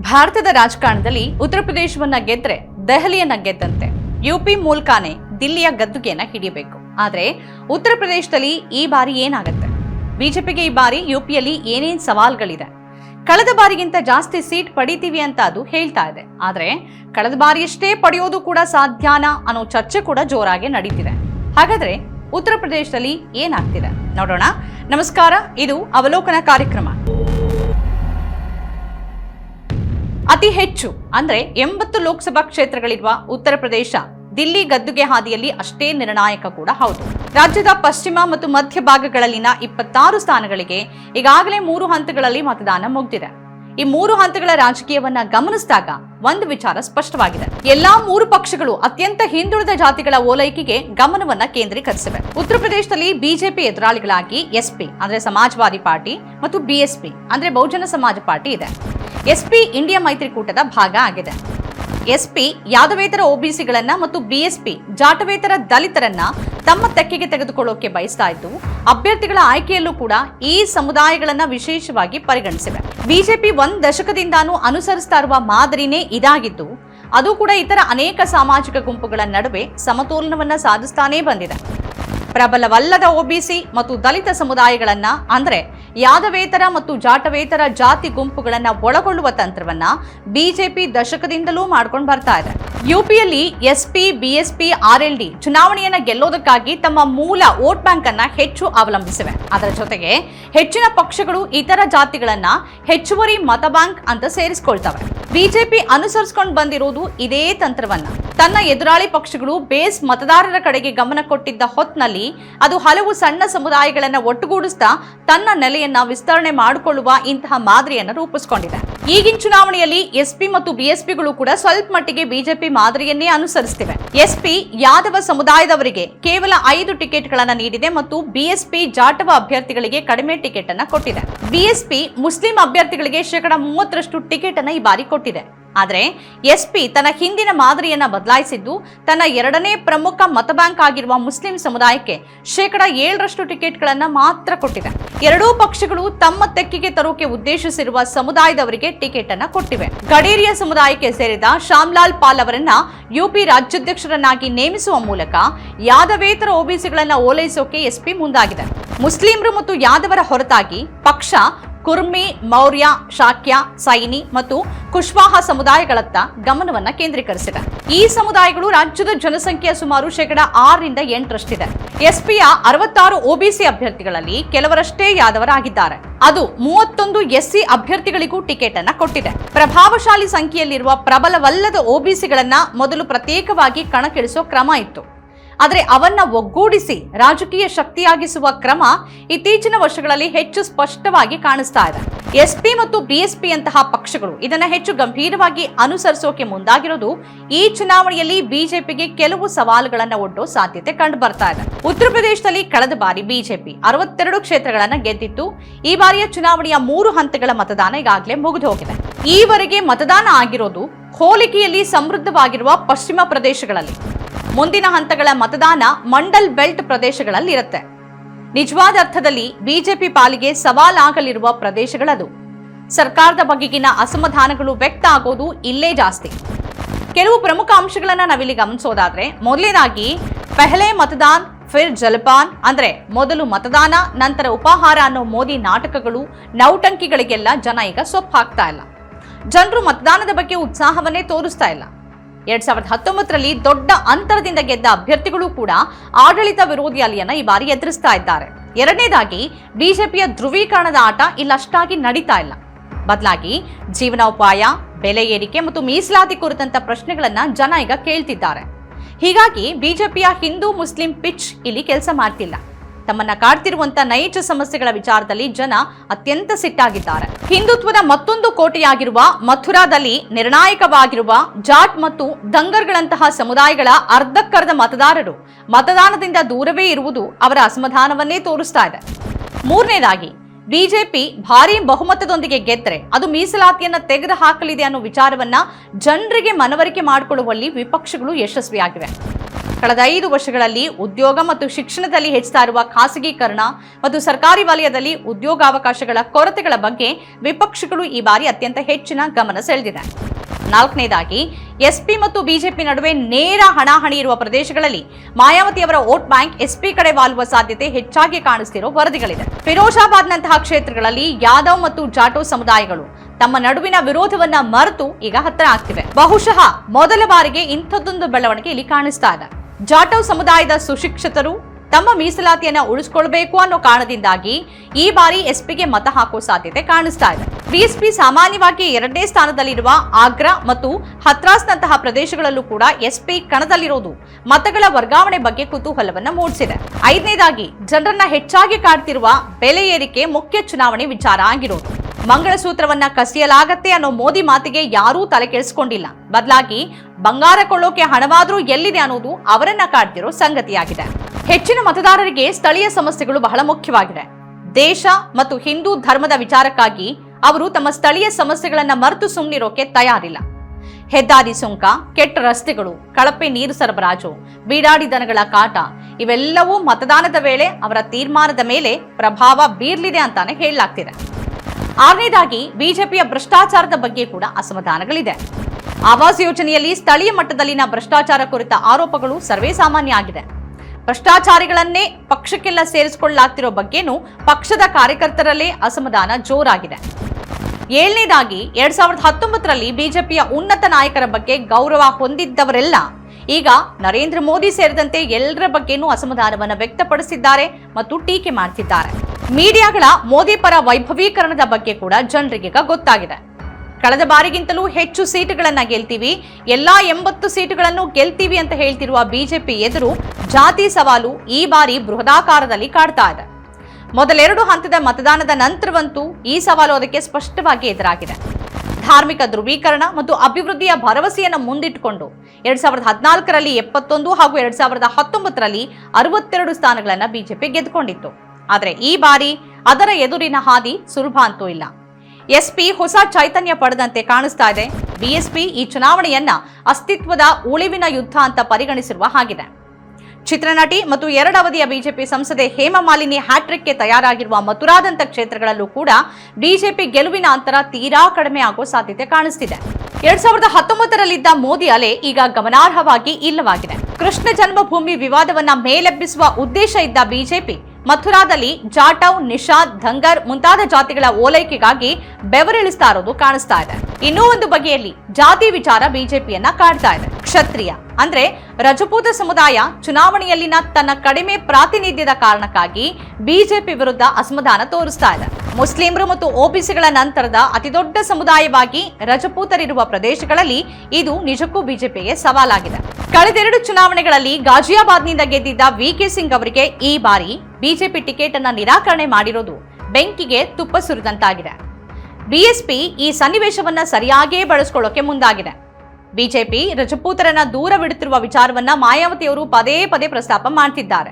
ಭಾರತದ ರಾಜಕಾರಣದಲ್ಲಿ ಉತ್ತರ ಪ್ರದೇಶವನ್ನ ಗೆದ್ರೆ ದೆಹಲಿಯನ್ನ ಗೆದ್ದಂತೆ. ಯುಪಿ ಮೂಲಕನೇ ದಿಲ್ಲಿಯ ಗದ್ದುಗೆಯನ್ನ ಹಿಡಿಯಬೇಕು. ಆದ್ರೆ ಉತ್ತರ ಪ್ರದೇಶದಲ್ಲಿ ಈ ಬಾರಿ ಏನಾಗುತ್ತೆ? ಬಿಜೆಪಿಗೆ ಈ ಬಾರಿ ಯುಪಿಯಲ್ಲಿ ಏನೇನ್ ಸವಾಲ್ಗಳಿದೆ? ಕಳೆದ ಬಾರಿಗಿಂತ ಜಾಸ್ತಿ ಸೀಟ್ ಪಡಿತೀವಿ ಅಂತ ಅದು ಹೇಳ್ತಾ ಇದೆ. ಆದ್ರೆ ಕಳೆದ ಬಾರಿಯಷ್ಟೇ ಪಡೆಯೋದು ಕೂಡ ಸಾಧ್ಯನಾ ಅನ್ನೋ ಚರ್ಚೆ ಕೂಡ ಜೋರಾಗಿ ನಡೀತಿದೆ. ಹಾಗಾದ್ರೆ ಉತ್ತರ ಪ್ರದೇಶದಲ್ಲಿ ಏನಾಗ್ತಿದೆ? ನೋಡೋಣ. ನಮಸ್ಕಾರ, ಇದು ಅವಲೋಕನ ಕಾರ್ಯಕ್ರಮ. ಅತಿ ಹೆಚ್ಚು, ಅಂದ್ರೆ ಎಂಬತ್ತು ಲೋಕಸಭಾ ಕ್ಷೇತ್ರಗಳಿರುವ ಉತ್ತರ ಪ್ರದೇಶ, ದಿಲ್ಲಿ ಗದ್ದುಗೆ ಹಾದಿಯಲ್ಲಿ ಅಷ್ಟೇ ನಿರ್ಣಾಯಕ ಕೂಡ ಹೌದು. ರಾಜ್ಯದ ಪಶ್ಚಿಮ ಮತ್ತು ಮಧ್ಯ ಭಾಗಗಳಲ್ಲಿನ ಇಪ್ಪತ್ತಾರು ಸ್ಥಾನಗಳಿಗೆ ಈಗಾಗಲೇ ಮೂರು ಹಂತಗಳಲ್ಲಿ ಮತದಾನ ಮುಗಿದಿದೆ. ಈ ಮೂರು ಹಂತಗಳ ರಾಜಕೀಯವನ್ನ ಗಮನಿಸಿದಾಗ ಒಂದು ವಿಚಾರ ಸ್ಪಷ್ಟವಾಗಿದೆ. ಎಲ್ಲಾ ಮೂರು ಪಕ್ಷಗಳು ಅತ್ಯಂತ ಹಿಂದುಳಿದ ಜಾತಿಗಳ ಓಲೈಕೆಗೆ ಗಮನವನ್ನ ಕೇಂದ್ರೀಕರಿಸಿವೆ. ಉತ್ತರ ಪ್ರದೇಶದಲ್ಲಿ ಬಿಜೆಪಿ ಎದುರಾಳಿಗಳಾಗಿ ಎಸ್ಪಿ, ಅಂದ್ರೆ ಸಮಾಜವಾದಿ ಪಾರ್ಟಿ ಮತ್ತು ಬಿಎಸ್ಪಿ, ಅಂದ್ರೆ ಬಹುಜನ ಸಮಾಜ ಪಾರ್ಟಿ ಇದೆ. ಎಸ್ಪಿ ಇಂಡಿಯಾ ಮೈತ್ರಿಕೂಟದ ಭಾಗ ಆಗಿದೆ. ಎಸ್ಪಿ ಯಾದವೇತರ ಒಬಿಸಿಗಳನ್ನ ಮತ್ತು ಬಿಎಸ್ಪಿ ಜಾಟವೇತರ ದಲಿತರನ್ನ ತಮ್ಮ ತೆಕ್ಕೆಗೆ ತೆಗೆದುಕೊಳ್ಳೋಕೆ ಬಯಸ್ತಾ ಇದ್ದು, ಅಭ್ಯರ್ಥಿಗಳ ಆಯ್ಕೆಯಲ್ಲೂ ಕೂಡ ಈ ಸಮುದಾಯಗಳನ್ನ ವಿಶೇಷವಾಗಿ ಪರಿಗಣಿಸಿವೆ. ಬಿಜೆಪಿ ಒಂದ್ ದಶಕದಿಂದಾನು ಅನುಸರಿಸ್ತಾ ಇರುವ ಮಾದರಿನೇ ಇದಾಗಿದ್ದು, ಅದು ಕೂಡ ಇತರ ಅನೇಕ ಸಾಮಾಜಿಕ ಗುಂಪುಗಳ ನಡುವೆ ಸಮತೋಲನವನ್ನ ಸಾಧಿಸ್ತಾನೇ ಬಂದಿದೆ. ಪ್ರಬಲವಲ್ಲದ ಒಬಿಸಿ ಮತ್ತು ದಲಿತ ಸಮುದಾಯಗಳನ್ನ, ಅಂದ್ರೆ ಯಾದವೇತರ ಮತ್ತು ಜಾಟವೇತರ ಜಾತಿ ಗುಂಪುಗಳನ್ನ ಒಳಗೊಳ್ಳುವ ತಂತ್ರವನ್ನ ಬಿಜೆಪಿ ದಶಕದಿಂದಲೂ ಮಾಡ್ಕೊಂಡು ಬರ್ತಾ ಇದೆ. ಯುಪಿಯಲ್ಲಿ ಎಸ್ಪಿ, ಬಿಎಸ್ಪಿ ಆರ್ಎಲ್ಡಿ ಚುನಾವಣೆಯನ್ನ ಗೆಲ್ಲೋದಕ್ಕಾಗಿ ತಮ್ಮ ಮೂಲ ವೋಟ್ ಬ್ಯಾಂಕ್ ಅನ್ನ ಹೆಚ್ಚು ಅವಲಂಬಿಸಿವೆ. ಅದರ ಜೊತೆಗೆ ಹೆಚ್ಚಿನ ಪಕ್ಷಗಳು ಇತರ ಜಾತಿಗಳನ್ನ ಹೆಚ್ಚುವರಿ ಮತ ಬ್ಯಾಂಕ್ ಅಂತ ಸೇರಿಸಿಕೊಳ್ತವೆ. ಬಿಜೆಪಿ ಅನುಸರಿಸಿಕೊಂಡು ಬಂದಿರೋದು ಇದೇ ತಂತ್ರವನ್ನ. ತನ್ನ ಎದುರಾಳಿ ಪಕ್ಷಗಳು ಬೇಸ್ ಮತದಾರರ ಕಡೆಗೆ ಗಮನ ಕೊಟ್ಟಿದ್ದ ಹೊತ್ನಲ್ಲಿ ಅದು ಹಲವು ಸಣ್ಣ ಸಮುದಾಯಗಳನ್ನು ಒಟ್ಟುಗೂಡಿಸ್ತಾ ತನ್ನ ನೆಲೆಯನ್ನ ವಿಸ್ತರಣೆ ಮಾಡಿಕೊಳ್ಳುವ ಇಂತಹ ಮಾದರಿಯನ್ನು ರೂಪಿಸಿಕೊಂಡಿದೆ. ಈಗಿನ ಚುನಾವಣೆಯಲ್ಲಿ ಎಸ್ಪಿ ಮತ್ತು ಬಿಎಸ್ಪಿಗಳು ಕೂಡ ಸ್ವಲ್ಪ ಮಟ್ಟಿಗೆ ಬಿಜೆಪಿ ಮಾದರಿಯನ್ನೇ ಅನುಸರಿಸುತ್ತಿವೆ ಎಸ್ಪಿ ಯಾದವ ಸಮುದಾಯದವರಿಗೆ ಕೇವಲ ಐದು ಟಿಕೆಟ್ಗಳನ್ನು ನೀಡಿದೆ ಮತ್ತು ಬಿಎಸ್ಪಿ ಜಾಟವ ಅಭ್ಯರ್ಥಿಗಳಿಗೆ ಕಡಿಮೆ ಟಿಕೆಟ್ ಅನ್ನ ಕೊಟ್ಟಿದೆ. ಬಿಎಸ್ಪಿ ಮುಸ್ಲಿಂ ಅಭ್ಯರ್ಥಿಗಳಿಗೆ ಶೇಕಡ ಮೂವತ್ತರಷ್ಟು ಟಿಕೆಟ್ ಅನ್ನ ಈ ಬಾರಿ ಕೊಟ್ಟಿದೆ. ಆದರೆ ಎಸ್ಪಿ ತನ್ನ ಹಿಂದಿನ ಮಾದರಿಯನ್ನ ಬದಲಾಯಿಸಿದ್ದು ತನ್ನ ಎರಡನೇ ಪ್ರಮುಖ ಮತಬ್ಯಾಂಕ್ ಆಗಿರುವ ಮುಸ್ಲಿಂ ಸಮುದಾಯಕ್ಕೆ ಶೇಕಡ ಏಳರಷ್ಟು ಟಿಕೆಟ್ಗಳನ್ನ ಮಾತ್ರ ಕೊಟ್ಟಿದೆ ಎರಡೂ ಪಕ್ಷಗಳು ತಮ್ಮ ತೆಕ್ಕಿಗೆ ತರೋಕೆ ಉದ್ದೇಶಿಸಿರುವ ಸಮುದಾಯದವರಿಗೆ ಟಿಕೆಟ್ ಅನ್ನ ಕೊಟ್ಟಿವೆ. ಗಡೇರಿಯ ಸಮುದಾಯಕ್ಕೆ ಸೇರಿದ ಶ್ಯಾಮ್ಲಾಲ್ ಪಾಲ್ ಅವರನ್ನ ಯುಪಿ ರಾಜ್ಯಾಧ್ಯಕ್ಷರನ್ನಾಗಿ ನೇಮಿಸುವ ಮೂಲಕ ಯಾದವೇತರ ಓಬಿಸಿಗಳನ್ನ ಓಲೈಸೋಕೆ ಎಸ್ಪಿ ಮುಂದಾಗಿದೆ. ಮುಸ್ಲಿಮರು ಮತ್ತು ಯಾದವರ ಹೊರತಾಗಿ ಪಕ್ಷ ಕುರ್ಮಿ, ಮೌರ್ಯ, ಶಾಕ್ಯ, ಸೈನಿ ಮತ್ತು ಕುಶ್ವಾಹ ಸಮುದಾಯಗಳತ್ತ ಗಮನವನ್ನ ಕೇಂದ್ರೀಕರಿಸಿದೆ. ಈ ಸಮುದಾಯಗಳು ರಾಜ್ಯದ ಜನಸಂಖ್ಯೆಯ ಸುಮಾರು ಶೇಕಡ ಆರರಿಂದ ಎಂಟರಷ್ಟಿದೆ ಎಸ್ಪಿಯ ಅರವತ್ತಾರು ಒಬಿಸಿ ಅಭ್ಯರ್ಥಿಗಳಲ್ಲಿ ಕೆಲವರಷ್ಟೇ ಯಾದವರಾಗಿದ್ದಾರೆ. ಅದು ಮೂವತ್ತೊಂದು ಎಸ್ಸಿ ಅಭ್ಯರ್ಥಿಗಳಿಗೂ ಟಿಕೆಟ್ ಅನ್ನ ಕೊಟ್ಟಿದೆ. ಪ್ರಭಾವಶಾಲಿ ಸಂಖ್ಯೆಯಲ್ಲಿರುವ ಪ್ರಬಲವಲ್ಲದ ಒಬಿಸಿಗಳನ್ನ ಮೊದಲು ಪ್ರತ್ಯೇಕವಾಗಿ ಕಣಕ್ಕಿಳಿಸೋ ಕ್ರಮ ಇತ್ತು. ಆದರೆ ಅವನ್ನ ಒಗ್ಗೂಡಿಸಿ ರಾಜಕೀಯ ಶಕ್ತಿಯಾಗಿಸುವ ಕ್ರಮ ಇತ್ತೀಚಿನ ವರ್ಷಗಳಲ್ಲಿ ಹೆಚ್ಚು ಸ್ಪಷ್ಟವಾಗಿ ಕಾಣಿಸ್ತಾ ಇದೆ. ಎಸ್ಪಿ ಮತ್ತು ಬಿಎಸ್ಪಿ ಅಂತಹ ಪಕ್ಷಗಳು ಇದನ್ನ ಹೆಚ್ಚು ಗಂಭೀರವಾಗಿ ಅನುಸರಿಸೋಕೆ ಮುಂದಾಗಿರೋದು ಈ ಚುನಾವಣೆಯಲ್ಲಿ ಬಿಜೆಪಿಗೆ ಕೆಲವು ಸವಾಲುಗಳನ್ನ ಒಡ್ಡೋ ಸಾಧ್ಯತೆ ಕಂಡು ಬರ್ತಾ ಇದೆ. ಉತ್ತರ ಪ್ರದೇಶದಲ್ಲಿ ಕಳೆದ ಬಾರಿ ಬಿಜೆಪಿ ಅರವತ್ತೆರಡು ಕ್ಷೇತ್ರಗಳನ್ನ ಗೆದ್ದಿತ್ತು. ಈ ಬಾರಿಯ ಚುನಾವಣೆಯ ಮೂರು ಹಂತಗಳ ಮತದಾನ ಈಗಾಗಲೇ ಮುಗಿದು ಹೋಗಿದೆ ಈವರೆಗೆ ಮತದಾನ ಆಗಿರೋದು ಹೋಲಿಕೆಯಲ್ಲಿ ಸಮೃದ್ಧವಾಗಿರುವ ಪಶ್ಚಿಮ ಪ್ರದೇಶಗಳಲ್ಲಿ. ಮುಂದಿನ ಹಂತಗಳ ಮತದಾನ ಮಂಡಲ್ ಬೆಲ್ಟ್ ಪ್ರದೇಶಗಳಲ್ಲಿರುತ್ತೆ. ನಿಜವಾದ ಅರ್ಥದಲ್ಲಿ ಬಿಜೆಪಿ ಪಾಲಿಗೆ ಸವಾಲಾಗಲಿರುವ ಪ್ರದೇಶಗಳದು. ಸರ್ಕಾರದ ಬಗೆಗಿನ ಅಸಮಾಧಾನಗಳು ವ್ಯಕ್ತ ಆಗೋದು ಇಲ್ಲೇ ಜಾಸ್ತಿ. ಕೆಲವು ಪ್ರಮುಖ ಅಂಶಗಳನ್ನ ನಾವಿಲ್ಲಿ ಗಮನಿಸೋದಾದ್ರೆ ಮೊದಲನೇದಾಗಿ ಪೆಹಲೆ ಮತದಾನ್, ಫಿರ್ ಜಲಪಾನ್, ಅಂದ್ರೆ ಮೊದಲು ಮತದಾನ, ನಂತರ ಉಪಾಹಾರ ಅನ್ನೋ ಮೋದಿ ನಾಟಕಗಳು, ನೌಟಂಕಿಗಳಿಗೆಲ್ಲ ಜನ ಈಗ ಸೊಪ್ಪು ಹಾಕ್ತಾ ಇಲ್ಲ. ಜನರು ಮತದಾನದ ಬಗ್ಗೆ ಉತ್ಸಾಹವನ್ನೇ ತೋರಿಸ್ತಾ ಇಲ್ಲ. ಎರಡ್ ಸಾವಿರದ ಹತ್ತೊಂಬತ್ತರಲ್ಲಿ ದೊಡ್ಡ ಅಂತರದಿಂದ ಗೆದ್ದ ಅಭ್ಯರ್ಥಿಗಳು ಕೂಡ ಆಡಳಿತ ವಿರೋಧಿ ಅಲಿಯನ್ನ ಈ ಬಾರಿ ಎದುರಿಸ್ತಾ ಇದ್ದಾರೆ. ಎರಡನೇದಾಗಿ, ಬಿಜೆಪಿಯ ಧ್ರುವೀಕರಣದ ಆಟ ಇಲ್ಲಷ್ಟಾಗಿ ನಡೀತಾ ಇಲ್ಲ. ಬದಲಾಗಿ ಜೀವನೋಪಾಯ ಬೆಲೆ ಏರಿಕೆ ಮತ್ತು ಮೀಸಲಾತಿ ಕುರಿತಂತ ಪ್ರಶ್ನೆಗಳನ್ನ ಜನ ಈಗ ಕೇಳ್ತಿದ್ದಾರೆ. ಹೀಗಾಗಿ ಬಿಜೆಪಿಯ ಹಿಂದೂ ಮುಸ್ಲಿಂ ಪಿಚ್ ಇಲ್ಲಿ ಕೆಲಸ ಮಾಡ್ತಿಲ್ಲ. ತಮ್ಮನ್ನ ಕಾಡ್ತಿರುವಂತ ನೈಜ ಸಮಸ್ಯೆಗಳ ವಿಚಾರದಲ್ಲಿ ಜನ ಅತ್ಯಂತ ಸಿಟ್ಟಾಗಿದ್ದಾರೆ. ಹಿಂದುತ್ವದ ಮತ್ತೊಂದು ಕೋಟೆಯಾಗಿರುವ ಮಥುರಾದಲ್ಲಿ ನಿರ್ಣಾಯಕವಾಗಿರುವ ಜಾಟ್ ಮತ್ತು ದಂಗರ್ಗಳಂತಹ ಸಮುದಾಯಗಳ ಅರ್ಧಕ್ಕರ್ಧ ಮತದಾರರು ಮತದಾನದಿಂದ ದೂರವೇ ಇರುವುದು ಅವರ ಅಸಮಾಧಾನವನ್ನೇ ತೋರಿಸ್ತಾ ಇದೆ. ಮೂರನೇದಾಗಿ, ಬಿಜೆಪಿ ಭಾರಿ ಬಹುಮತದೊಂದಿಗೆ ಗೆದ್ದರೆ ಅದು ಮೀಸಲಾತಿಯನ್ನ ತೆಗೆದುಹಾಕಲಿದೆ ಅನ್ನೋ ವಿಚಾರವನ್ನ ಜನರಿಗೆ ಮನವರಿಕೆ ಮಾಡಿಕೊಳ್ಳುವಲ್ಲಿ ವಿಪಕ್ಷಗಳು ಯಶಸ್ವಿಯಾಗಿವೆ. ಕಳೆದ ಐದು ವರ್ಷಗಳಲ್ಲಿ ಉದ್ಯೋಗ ಮತ್ತು ಶಿಕ್ಷಣದಲ್ಲಿ ಹೆಚ್ಚುತ್ತಾ ಇರುವ ಖಾಸಗೀಕರಣ ಮತ್ತು ಸರ್ಕಾರಿ ವಲಯದಲ್ಲಿ ಉದ್ಯೋಗಾವಕಾಶಗಳ ಕೊರತೆಗಳ ಬಗ್ಗೆ ವಿಪಕ್ಷಗಳು ಈ ಬಾರಿ ಅತ್ಯಂತ ಹೆಚ್ಚಿನ ಗಮನ ಸೆಳೆದಿದೆ. ನಾಲ್ಕನೇದಾಗಿ, ಎಸ್ಪಿ ಮತ್ತು ಬಿಜೆಪಿ ನಡುವೆ ನೇರ ಹಣಾಹಣಿ ಇರುವ ಪ್ರದೇಶಗಳಲ್ಲಿ ಮಾಯಾವತಿಯವರ ವೋಟ್ ಬ್ಯಾಂಕ್ ಎಸ್ಪಿ ಕಡೆ ವಾಲುವ ಸಾಧ್ಯತೆ ಹೆಚ್ಚಾಗಿ ಕಾಣಿಸ್ತಿರೋ ವರದಿಗಳಿದೆ. ಫಿರೋಜಾಬಾದ್ನಂತಹ ಕ್ಷೇತ್ರಗಳಲ್ಲಿ ಯಾದವ್ ಮತ್ತು ಜಾಟೋ ಸಮುದಾಯಗಳು ತಮ್ಮ ನಡುವಿನ ವಿರೋಧವನ್ನ ಮರೆತು ಈಗ ಹತ್ತಿರ ಆಗ್ತಿವೆ. ಬಹುಶಃ ಮೊದಲ ಬಾರಿಗೆ ಇಂಥದ್ದೊಂದು ಬೆಳವಣಿಗೆ ಇಲ್ಲಿ ಕಾಣಿಸ್ತಾ ಇದೆ. ಜಾಟವ್ ಸಮುದಾಯದ ಸುಶಿಕ್ಷಿತರು ತಮ್ಮ ಮೀಸಲಾತಿಯನ್ನ ಉಳಿಸ್ಕೊಳ್ಬೇಕು ಅನ್ನೋ ಕಾರಣದಿಂದಾಗಿ ಈ ಬಾರಿ ಎಸ್ಪಿಗೆ ಮತ ಹಾಕೋ ಸಾಧ್ಯತೆ ಕಾಣಿಸ್ತಾ ಇದೆ. ಬಿಎಸ್ಪಿ ಸಾಮಾನ್ಯವಾಗಿ ಎರಡನೇ ಸ್ಥಾನದಲ್ಲಿರುವ ಆಗ್ರಾ ಮತ್ತು ಹತ್ರಾಸ್ನಂತಹ ಪ್ರದೇಶಗಳಲ್ಲೂ ಕೂಡ ಎಸ್ಪಿ ಕಣದಲ್ಲಿರೋದು ಮತಗಳ ವರ್ಗಾವಣೆ ಬಗ್ಗೆ ಕುತೂಹಲವನ್ನ ಮೂಡಿಸಿದೆ. ಐದನೇದಾಗಿ, ಜನರನ್ನ ಹೆಚ್ಚಾಗಿ ಕಾಡ್ತಿರುವ ಬೆಲೆ ಏರಿಕೆ ಮುಖ್ಯ ಚುನಾವಣೆ ವಿಚಾರ ಆಗಿರೋದು. ಮಂಗಳಸೂತ್ರವನ್ನ ಕಸಿಯಲಾಗತ್ತೆ ಅನ್ನೋ ಮೋದಿ ಮಾತಿಗೆ ಯಾರೂ ತಲೆ ಕೆಡಿಸ್ಕೊಂಡಿಲ್ಲ. ಬದಲಾಗಿ ಬಂಗಾರ ಕೊಳ್ಳೋಕೆ ಹಣವಾದ್ರೂ ಎಲ್ಲಿದೆ ಅನ್ನೋದು ಅವರನ್ನ ಕಾಡ್ತಿರೋ ಸಂಗತಿಯಾಗಿದೆ. ಹೆಚ್ಚಿನ ಮತದಾರರಿಗೆ ಸ್ಥಳೀಯ ಸಮಸ್ಯೆಗಳು ಬಹಳ ಮುಖ್ಯವಾಗಿದೆ. ದೇಶ ಮತ್ತು ಹಿಂದೂ ಧರ್ಮದ ವಿಚಾರಕ್ಕಾಗಿ ಅವರು ತಮ್ಮ ಸ್ಥಳೀಯ ಸಮಸ್ಯೆಗಳನ್ನ ಮರೆತು ಸುಮ್ಮನಿರೋಕೆ ತಯಾರಿಲ್ಲ. ಹೆದ್ದಾರಿ ಸುಂಕ, ಕೆಟ್ಟ ರಸ್ತೆಗಳು, ಕಳಪೆ ನೀರು ಸರಬರಾಜು, ಬೀಡಾಡಿ ದನಗಳ ಕಾಟ, ಇವೆಲ್ಲವೂ ಮತದಾನದ ವೇಳೆ ಅವರ ತೀರ್ಮಾನದ ಮೇಲೆ ಪ್ರಭಾವ ಬೀರ್ಲಿದೆ ಅಂತಾನೆ ಹೇಳಲಾಗ್ತಿದೆ. ಆರನೇದಾಗಿ ಬಿಜೆಪಿಯ ಭ್ರಷ್ಟಾಚಾರದ ಬಗ್ಗೆ ಕೂಡ ಅಸಮಾಧಾನಗಳಿದೆ. ಆವಾಸ್ ಯೋಜನೆಯಲ್ಲಿ ಸ್ಥಳೀಯ ಮಟ್ಟದಲ್ಲಿನ ಭ್ರಷ್ಟಾಚಾರ ಕುರಿತ ಆರೋಪಗಳು ಸರ್ವೇ ಸಾಮಾನ್ಯ ಆಗಿದೆ. ಭ್ರಷ್ಟಾಚಾರಿಗಳನ್ನೇ ಪಕ್ಷಕ್ಕೆಲ್ಲ ಸೇರಿಸಿಕೊಳ್ಳಲಾಗ್ತಿರೋ ಬಗ್ಗೆನೂ ಪಕ್ಷದ ಕಾರ್ಯಕರ್ತರಲ್ಲೇ ಅಸಮಾಧಾನ ಜೋರಾಗಿದೆ. ಏಳನೇದಾಗಿ ಎರಡ್ ಸಾವಿರದ ಹತ್ತೊಂಬತ್ತರಲ್ಲಿ ಬಿಜೆಪಿಯ ಉನ್ನತ ನಾಯಕರ ಬಗ್ಗೆ ಗೌರವ ಹೊಂದಿದ್ದವರೆಲ್ಲ ಈಗ ನರೇಂದ್ರ ಮೋದಿ ಸೇರಿದಂತೆ ಎಲ್ಲರ ಬಗ್ಗೆನೂ ಅಸಮಾಧಾನವನ್ನು ವ್ಯಕ್ತಪಡಿಸಿದ್ದಾರೆ ಮತ್ತು ಟೀಕೆ ಮಾಡ್ತಿದ್ದಾರೆ. ಮೀಡಿಯಾಗಳ ಮೋದಿ ಪರ ವೈಭವೀಕರಣದ ಬಗ್ಗೆ ಕೂಡ ಜನರಿಗೆ ಗೊತ್ತಾಗಿದೆ. ಕಳೆದ ಬಾರಿಗಿಂತಲೂ ಹೆಚ್ಚು ಸೀಟುಗಳನ್ನು ಗೆಲ್ತೀವಿ, ಎಲ್ಲಾ ಎಂಬತ್ತು ಸೀಟುಗಳನ್ನು ಗೆಲ್ತೀವಿ ಅಂತ ಹೇಳ್ತಿರುವ ಬಿಜೆಪಿ ಎದುರು ಜಾತಿ ಸವಾಲು ಈ ಬಾರಿ ಬೃಹದಾಕಾರದಲ್ಲಿ ಕಾಡ್ತಾ ಇದೆ. ಮೊದಲೆರಡು ಹಂತದ ಮತದಾನದ ನಂತರವಂತೂ ಈ ಸವಾಲು ಅದಕ್ಕೆ ಸ್ಪಷ್ಟವಾಗಿ ಎದುರಾಗಿದೆ. ಧಾರ್ಮಿಕ ಧ್ರುವೀಕರಣ ಮತ್ತು ಅಭಿವೃದ್ಧಿಯ ಭರವಸೆಯನ್ನು ಮುಂದಿಟ್ಟುಕೊಂಡು ಎರಡ್ ಸಾವಿರದ ಹದಿನಾಲ್ಕರಲ್ಲಿ ಎಪ್ಪತ್ತೊಂದು ಹಾಗೂ ಎರಡ್ ಸಾವಿರದ ಹತ್ತೊಂಬತ್ತರಲ್ಲಿ ಅರವತ್ತೆರಡು ಸ್ಥಾನಗಳನ್ನು ಬಿಜೆಪಿ ಗೆದ್ದುಕೊಂಡಿತ್ತು. ಆದರೆ ಈ ಬಾರಿ ಅದರ ಎದುರಿನ ಹಾದಿ ಸುಲಭ ಅಂತೂ ಇಲ್ಲ. ಎಸ್ಪಿ ಹೊಸ ಚೈತನ್ಯ ಪಡೆದಂತೆ ಕಾಣಿಸ್ತಾ ಇದೆ. ಬಿಎಸ್ಪಿ ಈ ಚುನಾವಣೆಯನ್ನ ಅಸ್ತಿತ್ವದ ಉಳಿವಿನ ಯುದ್ಧ ಅಂತ ಪರಿಗಣಿಸಿರುವ ಹಾಗಿದೆ. ಚಿತ್ರನಟಿ ಮತ್ತು ಎರಡವಧಿಯ ಬಿಜೆಪಿ ಸಂಸದೆ ಹೇಮಮಾಲಿನಿ ಹ್ಯಾಟ್ರಿಕ್ಗೆ ತಯಾರಾಗಿರುವ ಮಥುರಾದಂತ ಕ್ಷೇತ್ರಗಳಲ್ಲೂ ಕೂಡ ಬಿಜೆಪಿ ಗೆಲುವಿನ ಅಂತರ ತೀರಾ ಕಡಿಮೆ ಆಗೋ ಸಾಧ್ಯತೆ ಕಾಣಿಸ್ತಿದೆ. ಎರಡ್ ಸಾವಿರದ ಹತ್ತೊಂಬತ್ತರಲ್ಲಿದ್ದ ಮೋದಿ ಅಲೆ ಈಗ ಗಮನಾರ್ಹವಾಗಿ ಇಲ್ಲವಾಗಿದೆ. ಕೃಷ್ಣ ಜನ್ಮಭೂಮಿ ವಿವಾದವನ್ನ ಮೇಲೆಬ್ಬಿಸುವ ಉದ್ದೇಶ ಇದ್ದ ಬಿಜೆಪಿ, ಮಥುರಾದಲ್ಲಿ ಜಾಟವ್, ನಿಷಾದ್, ಧಂಗರ್ ಮುಂತಾದ ಜಾತಿಗಳ ಓಲೈಕೆಗಾಗಿ ಬೆವರಿಳಿಸ್ತಾ ಇರೋದು ಕಾಣಿಸ್ತಾ ಇದೆ. ಇನ್ನೂ ಒಂದು ಬಗೆಯಲ್ಲಿ ಜಾತಿ ವಿಚಾರ ಬಿಜೆಪಿಯನ್ನ ಕಾಡ್ತಾ ಇದೆ. ಕ್ಷತ್ರಿಯ ಅಂದ್ರೆ ರಜಪೂತ ಸಮುದಾಯ ಚುನಾವಣೆಯಲ್ಲಿನ ತನ್ನ ಕಡಿಮೆ ಪ್ರಾತಿನಿಧ್ಯದ ಕಾರಣಕ್ಕಾಗಿ ಬಿಜೆಪಿ ವಿರುದ್ಧ ಅಸಮಾಧಾನ ತೋರಿಸ್ತಾ ಇದೆ. ಮುಸ್ಲಿಮರು ಮತ್ತು ಓಬಿಸಿಗಳ ನಂತರದ ಅತಿದೊಡ್ಡ ಸಮುದಾಯವಾಗಿ ರಜಪೂತರಿರುವ ಪ್ರದೇಶಗಳಲ್ಲಿ ಇದು ನಿಜಕ್ಕೂ ಬಿಜೆಪಿಗೆ ಸವಾಲಾಗಿದೆ. ಕಳೆದೆರಡು ಚುನಾವಣೆಗಳಲ್ಲಿ ಗಾಜಿಯಾಬಾದ್ನಿಂದ ಗೆದ್ದಿದ್ದ ವಿ ಕೆ ಸಿಂಗ್ ಅವರಿಗೆ ಈ ಬಾರಿ ಬಿಜೆಪಿ ಟಿಕೆಟ್ ಅನ್ನ ನಿರಾಕರಣೆ ಮಾಡಿರೋದು ಬೆಂಕಿಗೆ ತುಪ್ಪ ಸುರಿದಂತಾಗಿದೆ. ಬಿಎಸ್ಪಿ ಈ ಸನ್ನಿವೇಶವನ್ನ ಸರಿಯಾಗಿಯೇ ಬಳಸ್ಕೊಳ್ಳೋಕೆ ಮುಂದಾಗಿದೆ. ಬಿಜೆಪಿ ರಜಪೂತರನ್ನ ದೂರವಿಡುತ್ತಿರುವ ವಿಚಾರವನ್ನ ಮಾಯಾವತಿಯವರು ಪದೇ ಪದೇ ಪ್ರಸ್ತಾಪ ಮಾಡ್ತಿದ್ದಾರೆ.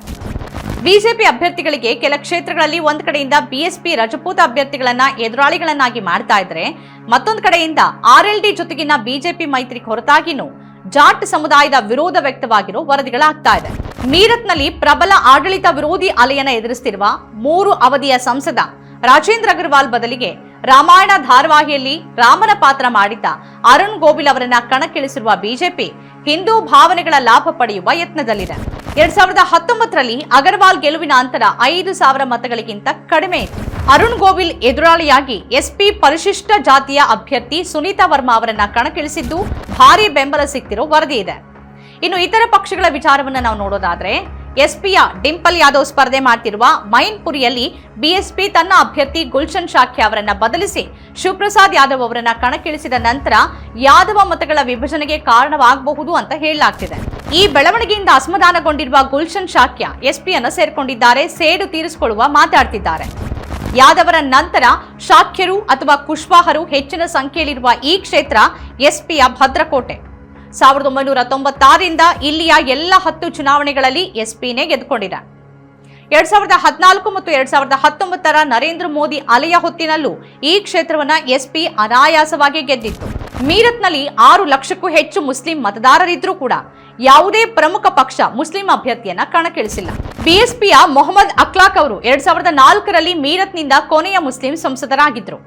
ಬಿಜೆಪಿ ಅಭ್ಯರ್ಥಿಗಳಿಗೆ ಕೆಲ ಕ್ಷೇತ್ರಗಳಲ್ಲಿ ಒಂದ್ ಕಡೆಯಿಂದ ಬಿಎಸ್ಪಿ ರಜಪೂತ ಅಭ್ಯರ್ಥಿಗಳನ್ನ ಎದುರಾಳಿಗಳನ್ನಾಗಿ ಮಾಡ್ತಾ ಇದ್ರೆ, ಮತ್ತೊಂದು ಕಡೆಯಿಂದ ಆರ್ಎಲ್ಡಿ ಜೊತೆಗಿನ ಬಿಜೆಪಿ ಮೈತ್ರಿ ಹೊರತಾಗಿನೂ ಜಾಟ್ ಸಮುದಾಯದ ವಿರೋಧ ವ್ಯಕ್ತವಾಗಿರೋ ವರದಿಗಳಾಗ್ತಾ ಇದೆ. ಮೀರತ್ನಲ್ಲಿ ಪ್ರಬಲ ಆಡಳಿತ ವಿರೋಧಿ ಅಲೆಯನ್ನ ಎದುರಿಸುತ್ತಿರುವ ಮೂರು ಅವಧಿಯ ಸಂಸದ ರಾಜೇಂದ್ರ ಅಗರ್ವಾಲ್ ಬದಲಿಗೆ ರಾಮಾಯಣ ಧಾರವಾಹಿಯಲ್ಲಿ ರಾಮನ ಪಾತ್ರ ಮಾಡಿದ್ದ ಅರುಣ್ ಗೋವಿಲ್ ಅವರನ್ನ ಕಣಕ್ಕಿಳಿಸಿರುವ ಬಿಜೆಪಿ ಹಿಂದೂ ಭಾವನೆಗಳ ಲಾಭ ಪಡೆಯುವ ಯತ್ನದಲ್ಲಿದೆ. ಎರಡ್ ಸಾವಿರದ ಹತ್ತೊಂಬತ್ತರಲ್ಲಿ ಅಗರ್ವಾಲ್ ಗೆಲುವಿನ ಅಂತರ ಐದು ಸಾವಿರ ಮತಗಳಿಗಿಂತ ಕಡಿಮೆ ಇತ್ತು. ಅರುಣ್ ಗೋವಿಲ್ ಎದುರಾಳಿಯಾಗಿ ಎಸ್ಪಿ ಪರಿಶಿಷ್ಟ ಜಾತಿಯ ಅಭ್ಯರ್ಥಿ ಸುನೀತಾ ವರ್ಮಾ ಅವರನ್ನ ಕಣಕ್ಕಿಳಿಸಿದ್ದು ಭಾರೀ ಬೆಂಬಲ ಸಿಗ್ತಿರೋ ವರದಿ ಇದೆ. ಇನ್ನು ಇತರ ಪಕ್ಷಗಳ ವಿಚಾರವನ್ನು ನಾವು ನೋಡೋದಾದ್ರೆ ಎಸ್ಪಿಯ ಡಿಂಪಲ್ ಯಾದವ್ ಸ್ಪರ್ಧೆ ಮಾಡ್ತಿರುವ ಮೈನ್ಪುರಿಯಲ್ಲಿ ಬಿಎಸ್ಪಿ ತನ್ನ ಅಭ್ಯರ್ಥಿ ಗುಲ್ಶನ್ ಶಾಖೆ ಅವರನ್ನ ಬದಲಿಸಿ ಶಿವಪ್ರಸಾದ್ ಯಾದವ್ ಅವರನ್ನ ಕಣಕ್ಕಿಳಿಸಿದ ನಂತರ ಯಾದವ ಮತಗಳ ವಿಭಜನೆಗೆ ಕಾರಣವಾಗಬಹುದು ಅಂತ ಹೇಳಲಾಗ್ತಿದೆ. ಈ ಬೆಳವಣಿಗೆಯಿಂದ ಅಸಮಾಧಾನಗೊಂಡಿರುವ ಗುಲ್ಶನ್ ಶಾಖ್ಯ ಎಸ್ಪಿಯನ್ನು ಸೇರ್ಕೊಂಡಿದ್ದಾರೆ, ಸೇಡು ತೀರಿಸಿಕೊಳ್ಳುವ ಮಾತಾಡ್ತಿದ್ದಾರೆ. ಯಾದವರ ನಂತರ ಶಾಖ್ಯರು ಅಥವಾ ಕುಶ್ವಾಹರು ಹೆಚ್ಚಿನ ಸಂಖ್ಯೆಯಲ್ಲಿರುವ ಈ ಕ್ಷೇತ್ರ ಎಸ್ಪಿಯ ಭದ್ರಕೋಟೆ. ಸಾವಿರದ ಒಂಬೈನೂರ ತೊಂಬತ್ತಾರರಿಂದ ಇಲ್ಲಿಯ ಎಲ್ಲ ಹತ್ತು ಚುನಾವಣೆಗಳಲ್ಲಿ ಎಸ್ಪಿನೇ ಗೆದ್ದುಕೊಂಡಿದೆ. ಎರಡ್ ಸಾವಿರದ ಹದಿನಾಲ್ಕು ಮತ್ತು ಎರಡ್ ಸಾವಿರದ ಹತ್ತೊಂಬತ್ತರ ನರೇಂದ್ರ ಮೋದಿ ಅಲೆಯ ಹೊತ್ತಿನಲ್ಲೂ ಈ ಕ್ಷೇತ್ರವನ್ನ ಎಸ್ಪಿ ಅನಾಯಾಸವಾಗಿ ಗೆದ್ದಿತ್ತು. ಮೀರತ್ನಲ್ಲಿ ಆರು ಲಕ್ಷಕ್ಕೂ ಹೆಚ್ಚು ಮುಸ್ಲಿಂ ಮತದಾರರಿದ್ರೂ ಕೂಡ ಯಾವುದೇ ಪ್ರಮುಖ ಪಕ್ಷ ಮುಸ್ಲಿಂ ಅಭ್ಯರ್ಥಿಯನ್ನ ಕಣಕ್ಕಿಳಿಸಿಲ್ಲ. ಬಿಎಸ್ಪಿಯ ಮೊಹಮ್ಮದ್ ಅಕ್ಲಾಕ್ ಅವರು ಎರಡ್ ಸಾವಿರದ ನಾಲ್ಕರಲ್ಲಿ ಮೀರತ್ನಿಂದ ಕೊನೆಯ ಮುಸ್ಲಿಂ ಸಂಸದರಾಗಿದ್ರು.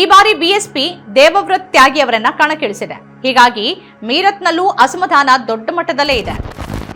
ಈ ಬಾರಿ ಬಿಎಸ್ಪಿ ದೇವವ್ರತ್ ತ್ಯಾಗಿ ಅವರನ್ನ ಕಣಕ್ಕಿಳಿಸಿದೆ. ಹೀಗಾಗಿ ಮೀರತ್ನಲ್ಲೂ ಅಸಮಾಧಾನ ದೊಡ್ಡ ಮಟ್ಟದಲ್ಲೇ ಇದೆ.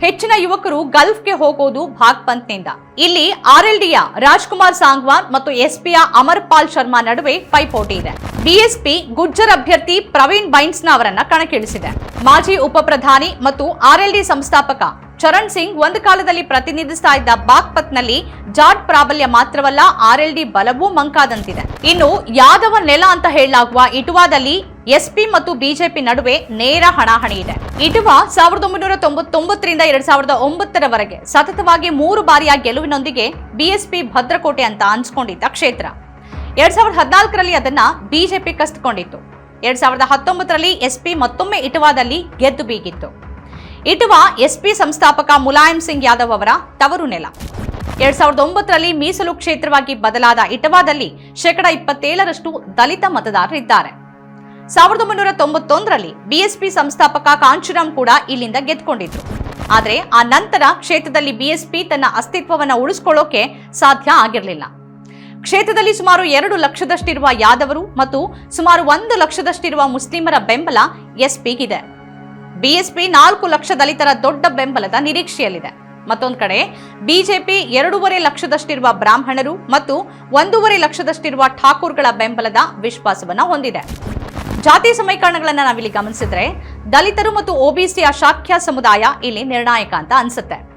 ಹೆಚ್ಚಿನ ಯುವಕರು ಗಲ್ಫ್ಗೆ ಹೋಗೋದು ಭಾಗ್ಪಂತ್ನಿಂದ. ಇಲ್ಲಿ ಆರ್ಎಲ್ಡಿಯ ರಾಜ್ಕುಮಾರ್ ಸಾಂಗ್ವಾನ್ ಮತ್ತು ಎಸ್ಪಿಯ ಅಮರ್ಪಾಲ್ ಶರ್ಮಾ ನಡುವೆ ಪೈಪೋಟಿ ಇದೆ. ಬಿಎಸ್ಪಿ ಗುಜ್ಜರ್ ಅಭ್ಯರ್ಥಿ ಪ್ರವೀಣ್ ಬೈನ್ಸ್ನ ಅವರನ್ನ ಕಣಕ್ಕಿಳಿಸಿದೆ. ಮಾಜಿ ಉಪ ಪ್ರಧಾನಿ ಮತ್ತು ಆರ್ಎಲ್ಡಿ ಸಂಸ್ಥಾಪಕ ಚರಣ್ ಸಿಂಗ್ ಒಂದು ಕಾಲದಲ್ಲಿ ಪ್ರತಿನಿಧಿಸ್ತಾ ಇದ್ದ ಬಾಗ್ಪತ್ನಲ್ಲಿ ಜಾಟ್ ಪ್ರಾಬಲ್ಯ ಮಾತ್ರವಲ್ಲ ಆರ್ಎಲ್ಡಿ ಬಲವೂ ಮಂಕಾದಂತಿದೆ. ಇನ್ನು ಯಾದವ ನೆಲ ಅಂತ ಹೇಳಲಾಗುವ ಇಟುವಾದಲ್ಲಿ ಎಸ್ಪಿ ಮತ್ತು ಬಿಜೆಪಿ ನಡುವೆ ನೇರ ಹಣಾಹಣಿ ಇದೆ. ಇಟುವಾ ಸಾವಿರದ ಒಂಬೈನೂರ ತೊಂಬತ್ತೊಂಬತ್ತರಿಂದ ಎರಡ್ ಸಾವಿರದ ಒಂಬತ್ತರವರೆಗೆ ಸತತವಾಗಿ ಮೂರು ಬಾರಿಯ ಗೆಲುವಿನೊಂದಿಗೆ ಬಿಎಸ್ಪಿ ಭದ್ರಕೋಟೆ ಅಂತ ಅನ್ಸ್ಕೊಂಡಿದ್ದ ಕ್ಷೇತ್ರ. ಎರಡ್ ಸಾವಿರದ ಹದಿನಾಲ್ಕರಲ್ಲಿ ಅದನ್ನ ಬಿಜೆಪಿ ಕಸ್ತುಕೊಂಡಿತ್ತು. ಎರಡ್ ಸಾವಿರದ ಹತ್ತೊಂಬತ್ತರಲ್ಲಿ ಎಸ್ಪಿ ಮತ್ತೊಮ್ಮೆ ಇಟುವಾದಲ್ಲಿ ಗೆದ್ದು ಬೀಗಿತ್ತು. ಇಟವಾ ಎಸ್ಪಿ ಸಂಸ್ಥಾಪಕ ಮುಲಾಯಂ ಸಿಂಗ್ ಯಾದವ್ ಅವರ ತವರು ನೆಲ. ಎರಡ್ ಸಾವಿರದ ಒಂಬತ್ತರಲ್ಲಿ ಮೀಸಲು ಕ್ಷೇತ್ರವಾಗಿ ಬದಲಾದ ಇಟವಾದಲ್ಲಿ ಶೇಕಡ ಇಪ್ಪತ್ತೇಳರಷ್ಟು ದಲಿತ ಮತದಾರರಿದ್ದಾರೆ. ಸಾವಿರದ ಒಂಬೈನೂರ ತೊಂಬತ್ತೊಂದರಲ್ಲಿ ಬಿಎಸ್ಪಿ ಸಂಸ್ಥಾಪಕ ಕಾಂಚುರಾಮ್ ಕೂಡ ಇಲ್ಲಿಂದ ಗೆದ್ಕೊಂಡಿದ್ರು ಆದರೆ ಆ ನಂತರ ಕ್ಷೇತ್ರದಲ್ಲಿ ಬಿಎಸ್ಪಿ ತನ್ನ ಅಸ್ತಿತ್ವವನ್ನು ಉಳಿಸ್ಕೊಳ್ಳೋಕೆ ಸಾಧ್ಯ ಆಗಿರಲಿಲ್ಲ. ಕ್ಷೇತ್ರದಲ್ಲಿ ಸುಮಾರು ಎರಡು ಲಕ್ಷದಷ್ಟಿರುವ ಯಾದವರು ಮತ್ತು ಸುಮಾರು ಒಂದು ಲಕ್ಷದಷ್ಟಿರುವ ಮುಸ್ಲಿಮರ ಬೆಂಬಲ ಎಸ್ಪಿಗಿದೆ. ಬಿಎಸ್ಪಿ ನಾಲ್ಕು ಲಕ್ಷ ದಲಿತರ ದೊಡ್ಡ ಬೆಂಬಲದ ನಿರೀಕ್ಷೆಯಲ್ಲಿದೆ. ಮತ್ತೊಂದು ಕಡೆ, ಬಿಜೆಪಿ ಎರಡೂವರೆ ಲಕ್ಷದಷ್ಟಿರುವ ಬ್ರಾಹ್ಮಣರು ಮತ್ತು ಒಂದೂವರೆ ಲಕ್ಷದಷ್ಟಿರುವ ಠಾಕೂರ್ಗಳ ಬೆಂಬಲದ ವಿಶ್ವಾಸವನ್ನ ಹೊಂದಿದೆ. ಜಾತಿ ಸಮೀಕರಣಗಳನ್ನ ನಾವಿಲ್ಲಿ ಗಮನಿಸಿದ್ರೆ, ದಲಿತರು ಮತ್ತು ಒಬಿಸಿಯ ಶಾಖ್ಯ ಸಮುದಾಯ ಇಲ್ಲಿ ನಿರ್ಣಾಯಕ ಅಂತ ಅನ್ಸುತ್ತೆ.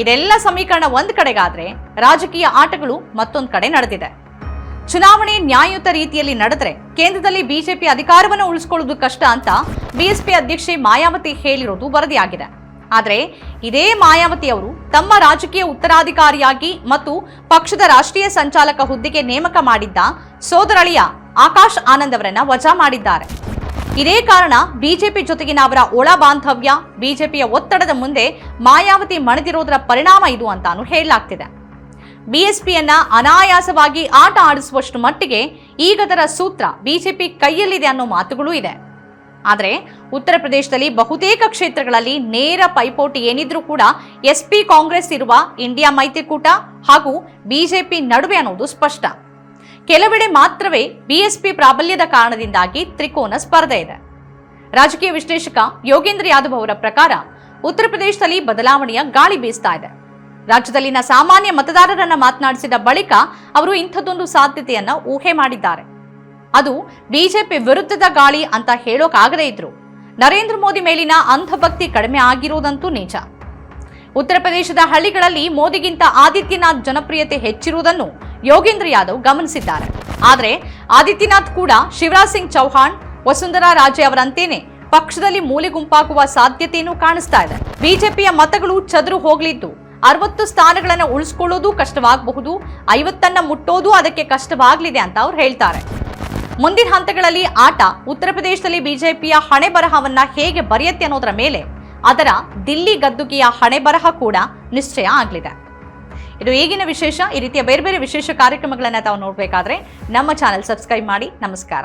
ಇದೆಲ್ಲ ಸಮೀಕರಣ ಒಂದು ಕಡೆಗಾದ್ರೆ, ರಾಜಕೀಯ ಆಟಗಳು ಮತ್ತೊಂದು ಕಡೆ ನಡೆದಿದೆ. ಚುನಾವಣೆ ನ್ಯಾಯಯುತ ರೀತಿಯಲ್ಲಿ ನಡೆದರೆ ಕೇಂದ್ರದಲ್ಲಿ ಬಿಜೆಪಿ ಅಧಿಕಾರವನ್ನು ಉಳಿಸಿಕೊಳ್ಳುವುದು ಕಷ್ಟ ಅಂತ ಬಿಎಸ್ಪಿ ಅಧ್ಯಕ್ಷೆ ಮಾಯಾವತಿ ಹೇಳಿರೋದು ವರದಿಯಾಗಿದೆ. ಆದರೆ ಇದೇ ಮಾಯಾವತಿ ಅವರು ತಮ್ಮ ರಾಜಕೀಯ ಉತ್ತರಾಧಿಕಾರಿಯಾಗಿ ಮತ್ತು ಪಕ್ಷದ ರಾಷ್ಟ್ರೀಯ ಸಂಚಾಲಕ ಹುದ್ದೆಗೆ ನೇಮಕ ಮಾಡಿದ್ದ ಸೋದರಳಿಯ ಆಕಾಶ್ ಆನಂದ್ ಅವರನ್ನ ವಜಾ ಮಾಡಿದ್ದಾರೆ. ಇದೇ ಕಾರಣ ಬಿಜೆಪಿ ಜೊತೆಗಿನ ಅವರ ಒಳ ಬಾಂಧವ್ಯ, ಬಿಜೆಪಿಯ ಒತ್ತಡದ ಮುಂದೆ ಮಾಯಾವತಿ ಮಣಿದಿರೋದರ ಪರಿಣಾಮ ಇದು ಅಂತಾನು ಹೇಳಲಾಗ್ತಿದೆ. ಬಿಎಸ್ಪಿಯನ್ನ ಅನಾಯಾಸವಾಗಿ ಆಟ ಆಡಿಸುವಷ್ಟು ಮಟ್ಟಿಗೆ ಈಗದರ ಸೂತ್ರ ಬಿಜೆಪಿ ಕೈಯಲ್ಲಿದೆ ಅನ್ನೋ ಮಾತುಗಳು ಇದೆ. ಆದರೆ ಉತ್ತರ ಪ್ರದೇಶದಲ್ಲಿ ಬಹುತೇಕ ಕ್ಷೇತ್ರಗಳಲ್ಲಿ ನೇರ ಪೈಪೋಟಿ ಏನಿದ್ರೂ ಕೂಡ ಎಸ್ಪಿ ಕಾಂಗ್ರೆಸ್ ಇರುವ ಇಂಡಿಯಾ ಮೈತ್ರಿಕೂಟ ಹಾಗೂ ಬಿಜೆಪಿ ನಡುವೆ ಅನ್ನೋದು ಸ್ಪಷ್ಟ. ಕೆಲವೆಡೆ ಮಾತ್ರವೇ ಬಿಎಸ್ಪಿ ಪ್ರಾಬಲ್ಯದ ಕಾರಣದಿಂದಾಗಿ ತ್ರಿಕೋನ ಸ್ಪರ್ಧೆ ಇದೆ. ರಾಜಕೀಯ ವಿಶ್ಲೇಷಕ ಯೋಗೇಂದ್ರ ಯಾದವ್ ಅವರ ಪ್ರಕಾರ ಉತ್ತರ ಪ್ರದೇಶದಲ್ಲಿ ಬದಲಾವಣೆಯ ಗಾಳಿ ಬೀಸ್ತಾ ಇದೆ. ರಾಜ್ಯದಲ್ಲಿನ ಸಾಮಾನ್ಯ ಮತದಾರರನ್ನ ಮಾತನಾಡಿಸಿದ ಬಳಿಕ ಅವರು ಇಂಥದ್ದೊಂದು ಸಾಧ್ಯತೆಯನ್ನ ಊಹೆ ಮಾಡಿದ್ದಾರೆ. ಅದು ಬಿಜೆಪಿ ವಿರುದ್ಧದ ಗಾಳಿ ಅಂತ ಹೇಳೋಕಾಗದೇ ಇದ್ರು. ನರೇಂದ್ರ ಮೋದಿ ಮೇಲಿನ ಅಂಧಭಕ್ತಿ ಕಡಿಮೆ ಆಗಿರುವುದಂತೂ ನಿಜ. ಉತ್ತರ ಪ್ರದೇಶದ ಹಳ್ಳಿಗಳಲ್ಲಿ ಮೋದಿಗಿಂತ ಆದಿತ್ಯನಾಥ್ ಜನಪ್ರಿಯತೆ ಹೆಚ್ಚಿರುವುದನ್ನು ಯೋಗೇಂದ್ರ ಯಾದವ್ ಗಮನಿಸಿದ್ದಾರೆ. ಆದರೆ ಆದಿತ್ಯನಾಥ್ ಕೂಡ ಶಿವರಾಜ್ ಸಿಂಗ್ ಚೌಹಾಣ್, ವಸುಂಧರಾ ರಾಜೆ ಅವರಂತೇನೆ ಪಕ್ಷದಲ್ಲಿ ಮೂಲೆ ಗುಂಪಾಗುವ ಸಾಧ್ಯತೆಯೂ ಕಾಣಿಸ್ತಾ ಇದೆ. ಬಿಜೆಪಿಯ ಮತಗಳು ಚದುರು ಹೋಗ್ಲಿದ್ದು ಅರವತ್ತು ಸ್ಥಾನಗಳನ್ನು ಉಳಿಸ್ಕೊಳ್ಳೋದು ಕಷ್ಟವಾಗಬಹುದು, ಐವತ್ತನ್ನ ಮುಟ್ಟೋದು ಅದಕ್ಕೆ ಕಷ್ಟವಾಗಲಿದೆ ಅಂತ ಅವ್ರು ಹೇಳ್ತಾರೆ. ಮುಂದಿನ ಹಂತಗಳಲ್ಲಿ ಆಟ, ಉತ್ತರ ಪ್ರದೇಶದಲ್ಲಿ ಬಿಜೆಪಿಯ ಹಣೆ ಬರಹವನ್ನ ಹೇಗೆ ಬರೆಯುತ್ತೆ ಅನ್ನೋದರ ಮೇಲೆ ಅದರ ದಿಲ್ಲಿ ಗದ್ದುಗೆಯ ಹಣೆ ಬರಹ ಕೂಡ ನಿಶ್ಚಯ ಆಗಲಿದೆ. ಇದು ಈಗಿನ ವಿಶೇಷ, ಈ ರೀತಿಯ ಬೇರೆ ಬೇರೆ ವಿಶೇಷ ಕಾರ್ಯಕ್ರಮಗಳನ್ನು ತಾವು ನೋಡಬೇಕಾದ್ರೆ ನಮ್ಮ ಚಾನೆಲ್ ಸಬ್ಸ್ಕ್ರೈಬ್ ಮಾಡಿ, ನಮಸ್ಕಾರ.